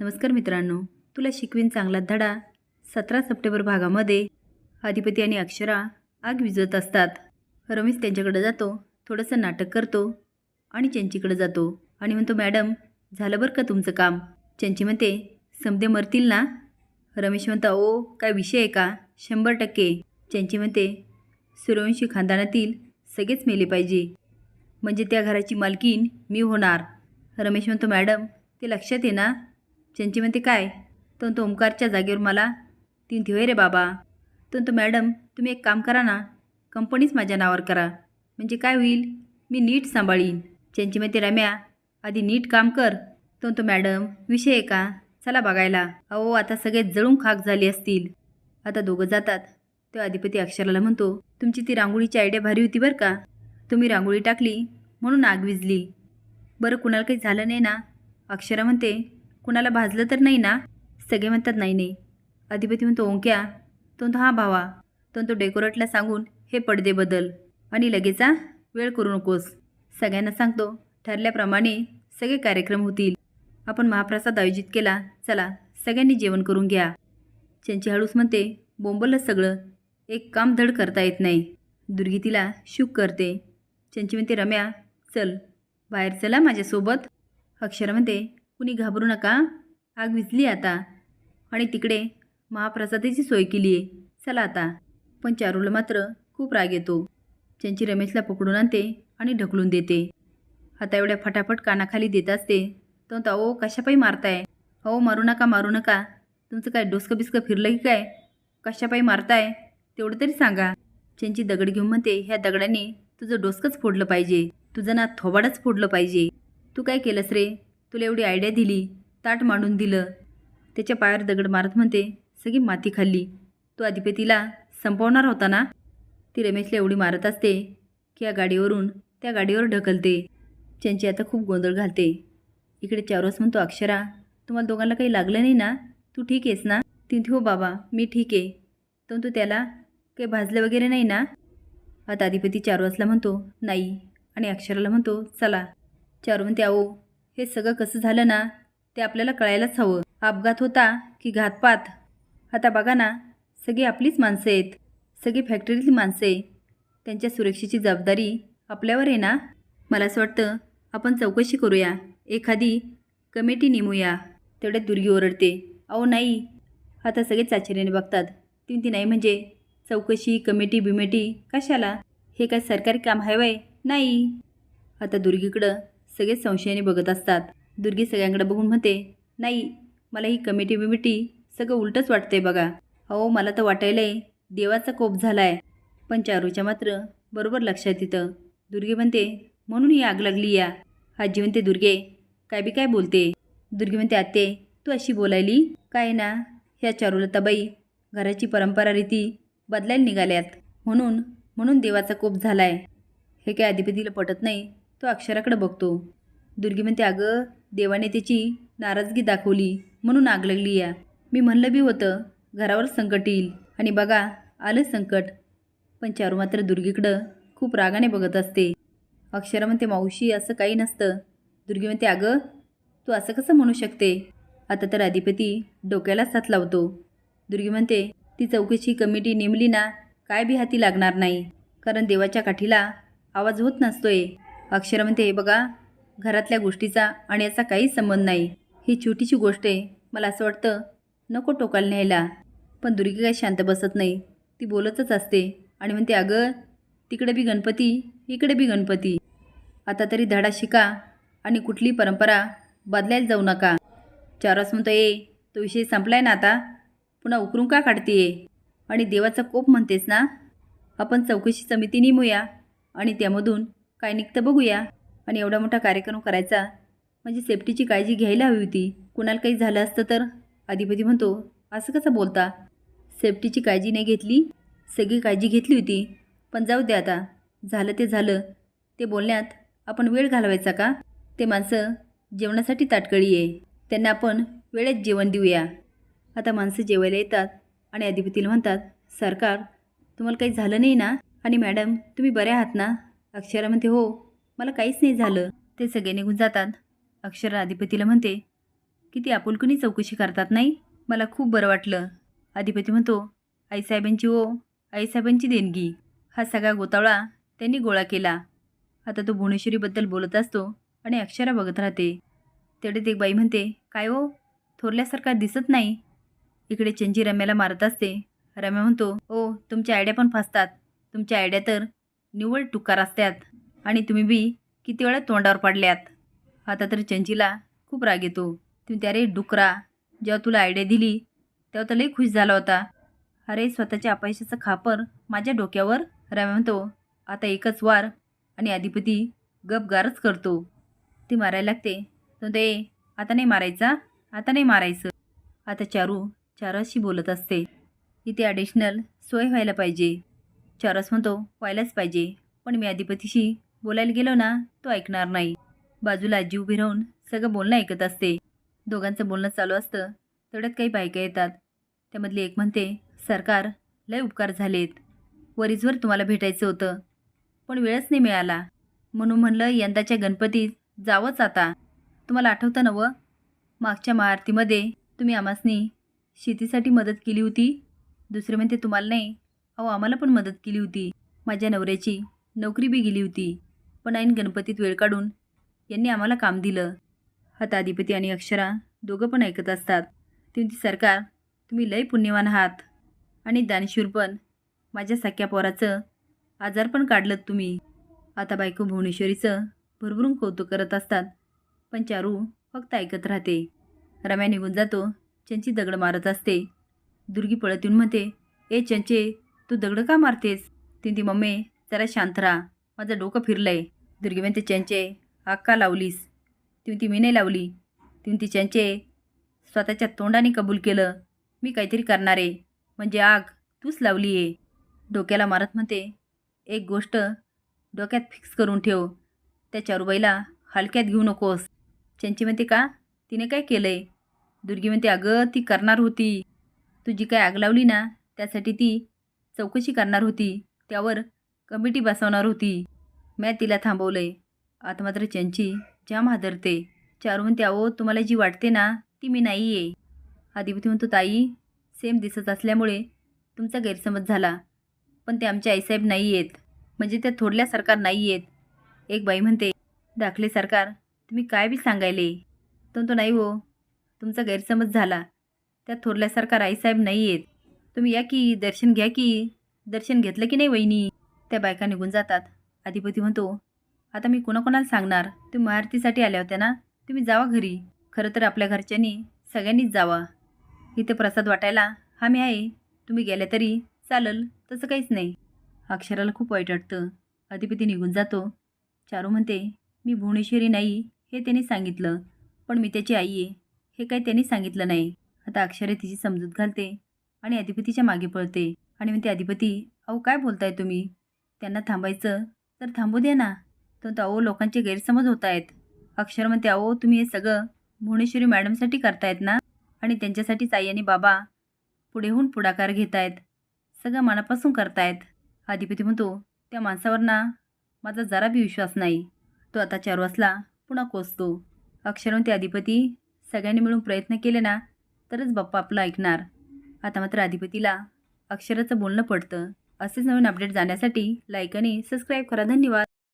नमस्कार मित्रांनो तुला शिकवीन चांगला धडा. सतरा सप्टेंबर भागामध्ये अधिपती आणि अक्षरा आग विझवत असतात. रमेश त्यांच्याकडे जातो थोडंसं नाटक करतो आणि चंचीकडे जातो आणि म्हणतो मॅडम झालं बरं का तुमचं काम? चंची म्हणते समदे मरतील ना? रमेश म्हणता ओ काय विषय आहे का? शंभर टक्के. चंची म्हणते सूर्यवंशी खानदानातील सगळेच मेले पाहिजे. म्हणजे त्या घराची मालकीन मी होणार. रमेश म्हणतो मॅडम ते लक्षात आहे ना चंची म्हणते काय? तर तो ओंकारच्या जागेवर मला तीन ठेवे रे बाबा. तर तो मॅडम तुम्ही एक काम करा ना. कंपनीच माझ्या नावावर करा. म्हणजे काय होईल? मी नीट सांभाळीन. चंची म्हणते रम्या आधी नीट काम कर. तर तो मॅडम विषय आहे का? चला बघायला. अहो आता सगळे जळून खाक झाले असतील. आता दोघं जातात. तो अधिपती अक्षराला म्हणतो तुमची ती रांगोळीची आयडिया भारी होती बरं का? तुम्ही रांगोळी टाकली म्हणून आग विजली बरं कुणाला काही झालं नाही ना? अक्षरा म्हणते कुणाला भाजलं तर नाही ना? सगळे म्हणतात नाही नाही. अधिपती म्हणतो ओंक्या तो म्हणतो हां भावा. तो म्हणतो डेकोरेटला सांगून हे पडदे बदल. आणि लगेचा वेळ करू नकोस. सगळ्यांना सांगतो ठरल्याप्रमाणे सगळे कार्यक्रम होतील. आपण महाप्रसाद आयोजित केला चला सगळ्यांनी जेवण करून घ्या. चंची हळूस म्हणते बोंबलच सगळं. एक काम धड करता येत नाही. दुर्गी तिला शुक करते. चंची म्हणते रम्या चल. बाहेर चला माझ्यासोबत. अक्षर म्हणते कुणी घाबरू नका. आग विजली आता. आणि तिकडे महाप्रसादाची सोय केली आहे चला आता. पण चारूला मात्र खूप राग येतो. त्यांची रमेशला पकडून आणते आणि ढकलून देते. आता एवढ्या फटाफट कानाखाली देत असते. तो तर अहो कशापायी मारताय? अहो मारू नका मारू नका. तुमचं काय डोसकं बिस्कं फिरलं की काय? कशापायी मारताय? तेवढं तरी सांगा. त्यांची दगड घेऊन म्हणते ह्या दगडाने तुझं डोसकंच फोडलं पाहिजे. तुझं ना थोबाडच फोडलं पाहिजे. तू काय केलंस रे? तुला एवढी आयडिया दिली ताट मांडून दिलं. त्याच्या पायावर दगड मारत म्हणते सगळी माती खाल्ली. तो अधिपतीला संपवणार होता ना? ती रमेशला एवढी मारत असते की या गाडीवरून त्या गाडीवर ढकलते. चंची आता खूप गोंधळ घालते. इकडे चारोस म्हणतो अक्षरा तुम्हाला दोघांना काही लागलं नाही ना? तू ठीक आहेस ना? ती हो बाबा मी ठीक आहे. तर तू त्याला काही भाजलं वगैरे नाही ना? आता अधिपती चारवासला म्हणतो नाही. आणि अक्षराला म्हणतो चला. चारू म्हणते अहो हे सगळं कसं झालं ना ते आपल्याला कळायलाच हवं. अपघात होता की घातपात. आता बघा ना सगळी आपलीच माणसं आहेत. सगळी फॅक्टरीतली माणसं आहे. त्यांच्या सुरक्षेची जबाबदारी आपल्यावर आहे ना? मला असं वाटतं आपण चौकशी करूया. एखादी कमिटी नेमूया. तेवढ्यात दुर्गी ओरडते. अहो नाही. आता सगळे चाचरीने बघतात. तीन ती नाही म्हणजे चौकशी कमिटी बिमिटी कशाला? हे काय सरकारी काम आहे वय? नाही. आता दुर्गीकडं सगळेच संशयाने बघत असतात. दुर्गी सगळ्यांकडे बघून म्हणते नाही मला ही कमिटी बिमिटी सगळं उलटंच वाटतंय बघा. अहो मला तर वाटायलंय देवाचा कोप झालाय. पण चारूच्या मात्र बरोबर लक्षात येतं. दुर्गे म्हणते म्हणून ही आग लागली या. आजी म्हणते दुर्गे काय बी काय बोलते? दुर्गे म्हणते आत्ते तू अशी बोलायली? काय ना ह्या चारुलताबाई घराची परंपरा रीती बदलायला निघाल्यात. म्हणून म्हणून देवाचा कोप झालाय. हे काय अधिपतीला पटत नाही. तो अक्षराकडे बघतो. दुर्गी म्हणते अगं देवाने त्याची नाराजगी दाखवली म्हणून आग लागली या. मी म्हणलं बी होतं घरावर संकट येईल. आणि बघा आलं संकट. पण चारू मात्र दुर्गीकडं खूप रागाने बघत असते. अक्षरा म्हणते मावशी असं काही नसतं दुर्गी म्हणते अगं तू असं कसं म्हणू शकते आता तर अधिपती डोक्यालाच साथ लावतो. दुर्गी म्हणते ती चौकशी कमिटी नेमली ना काय बी हाती लागणार नाही. कारण देवाच्या काठीला आवाज होत नसतोय. अक्षर म्हणते हे बघा घरातल्या गोष्टीचा आणि याचा काहीच संबंध नाही. ही छोटीशी गोष्ट आहे. मला असं वाटतं नको टोकाला न्यायला. पण दुर्गी काय शांत बसत नाही. ती बोलतच असते आणि म्हणते अगं तिकडे बी गणपती इकडे बी गणपती. आता तरी धडा शिका आणि कुठली परंपरा बदलायला जाऊ नका. चारस म्हणतो ए तो विषय संपलाय ना आता? पुन्हा उकरून का काढतीये? आणि देवाचा कोप म्हणतेस ना? आपण चौकशी समिती नेमूया आणि त्यामधून काय निघतं बघूया. आणि एवढा मोठा कार्यक्रम करायचा म्हणजे सेफ्टीची काळजी घ्यायला हवी होती. कुणाला काही झालं असतं तर? अधिपती म्हणतो असं कसं बोलता? सेफ्टीची काळजी नाही घेतली? सगळी काळजी घेतली होती. पण जाऊ दे आता. झालं ते झालं. ते बोलण्यात आपण वेळ घालवायचा का? ते माणसं जेवणासाठी ताटकळी आहे. त्यांना आपण वेळेत जेवण देऊया. आता माणसं जेवायला येतात आणि अधिपतीला म्हणतात सरकार तुम्हाला काही झालं नाही ना? आणि मॅडम तुम्ही बऱ्या आहात ना? अक्षरा म्हणते हो मला काहीच नाही झालं. ते सगळे निघून जातात. अक्षरा अधिपतीला म्हणते किती आपुलकुनी चौकशी करतात नाही? मला खूप बरं वाटलं. अधिपती म्हणतो आईसाहेबांची ओ हो, आईसाहेबांची देणगी. हा सगळा गोतावळा त्यांनी गोळा केला. आता तो भुवनेश्वरीबद्दल बोलत असतो आणि अक्षरा बघत राहते. तेवढ्यात एक बाई म्हणते काय हो? थोरल्यासारखा दिसत नाही. इकडे चंजी रम्याला मारत असते. रम्या म्हणतो ओ तुमच्या आयडिया पण फासतात. तुमच्या आयडिया तर निव्वळ टुकार असतात आणि तुम्ही बी किती वेळा तोंडावर पडल्यात. आता तर चंचीला खूप राग येतो. तुम्ही त्या रे डुकरा जेव्हा तुला आयडिया दिली तेव्हा तर लई खुश झाला होता. अरे स्वतःच्या अपयशाचं खापर माझ्या डोक्यावर रम्या म्हणतो आता एकच वार आणि अधिपती गपगारच करतो. ती मारायला लागते. तो ते आता नाही मारायचा आता नाही मारायचं. आता चारू चारसशी बोलत असते. इथे ॲडिशनल सोय व्हायला पाहिजे. चारस म्हणतो व्हायलाच पाहिजे. पण मी अधिपतीशी बोलायला गेलो ना तो ऐकणार नाही. बाजूला आजी उभी राहून सगळं बोलणं ऐकत असते. दोघांचं बोलणं चालू असतं. तेवढ्यात काही बायका येतात. त्यामधली एक म्हणते सरकार लय उपकार झालेत. वरीजवर तुम्हाला भेटायचं होतं. पण वेळच नाही मिळाला. म्हणून म्हणलं यंदाच्या गणपतीत जावंच आता. तुम्हाला आठवतं नवं मागच्या महाआरतीमध्ये तुम्ही आमासनी शेतीसाठी मदत केली होती. दुसरे म्हणते तुम्हाला नाही. अहो आम्हाला पण मदत केली होती. माझ्या नवऱ्याची नोकरी बी गेली होती. पण ऐन गणपतीत वेळ काढून यांनी आम्हाला काम दिलं. हताधिपती आणि अक्षरा दोघं पण ऐकत असतात. तुमची सरकार तुम्ही लय पुण्यवान आहात. आणि दानशूर पण माझ्या सख्या पोराचं आजार पण काढलं तुम्ही. आता बायको भुवनेश्वरीचं भरभरून कौतुक करत असतात. पण चारू फक्त ऐकत राहते. रम्या निघून जातो चंची दगड मारत असते. दुर्गी पळत येऊन म्हणते ए चंचे तू दगड का मारतेस? ती ती मम्मी जरा शांत राहा. माझं डोकं फिरलंय. दुर्गीबेन ते चंचे आग का लावलीस? ती ती मी नाही लावली. तिने ती चंचे स्वतःच्या तोंडाने कबूल केलं. मी काहीतरी करणार. आहे म्हणजे आग तूच लावली आहे डोक्याला मारत म्हणते एक गोष्ट डोक्यात फिक्स करून ठेव. त्या चारुबाईला हलक्यात घेऊ नकोस. चंची म्हणते का? तिने काय केलं आहे दुर्गी म्हणते अगं ती करणार होती. तुझी काय आग लावली ना त्यासाठी ती चौकशी करणार होती. त्यावर कमिटी बसवणार होती. मॅ तिला थांबवलं आहे आता मात्र चंची जाम हादरते. चारून त्यावो तुम्हाला जी वाटते ना ती मी नाही आहे आदिपती म्हणतो ताई सेम दिसत असल्यामुळे तुमचा गैरसमज झाला. पण ते आमचे आईसाहेब नाही आहेत म्हणजे त्या थोडल्या सरकार नाही आहेत एक बाई म्हणते दाखले सरकार तुम्ही काय बी सांगायले? तर तो नाही हो तुमचा गैरसमज झाला. त्या थोरल्या सरकार आईसाहेब नाही आहेत तुम्ही या की दर्शन घ्या की. दर्शन घेतलं की नाही वहिनी? त्या बायका निघून जातात. अधिपती म्हणतो आता मी कोणाकोणाला सांगणार? तुम्ही महाआरतीसाठी आल्या होत्या ना? तुम्ही जावा घरी. खरं तर आपल्या घरच्यांनी सगळ्यांनीच जावा. इथे प्रसाद वाटायला हा मी आहे. तुम्ही गेल्या तरी चालल. तसं काहीच नाही. अक्षराला खूप वाईट वाटतं. अधिपती निघून जातो. चारू म्हणते मी भुवनेश्वरी नाही हे त्यांनी सांगितलं. पण मी त्याची आई आहे. हे काही त्यांनी सांगितलं नाही. आता अक्षरे तिची समजूत घालते. आणि अधिपतीच्या मागे पळते. आणि म्हणते अधिपती अहो काय बोलताय तुम्ही? त्यांना थांबायचं? तर थांबू दे ना. तर अहो लोकांचे गैरसमज होत आहेत अक्षर म्हणते अहो तुम्ही हे सगळं भुवनेश्वरी मॅडमसाठी करतायत ना? आणि त्यांच्यासाठीच आई आणि बाबा पुढेहून पुढाकार घेत आहेत सगळं मनापासून करतायत. अधिपती म्हणतो त्या माणसावर ना माझा जरा बी विश्वास नाही. तो आता चार वाजला पुन्हा कोसतो. अक्षरवंती अधिपती सगळ्यांनी मिळून प्रयत्न केले ना तरच बाप्पा आपलं ऐकणार. आता मात्र अधिपतीला अक्षराचं बोलणं पडतं. असेच नवीन अपडेट जाण्यासाठी लाईक आणि सबस्क्राईब करा. धन्यवाद.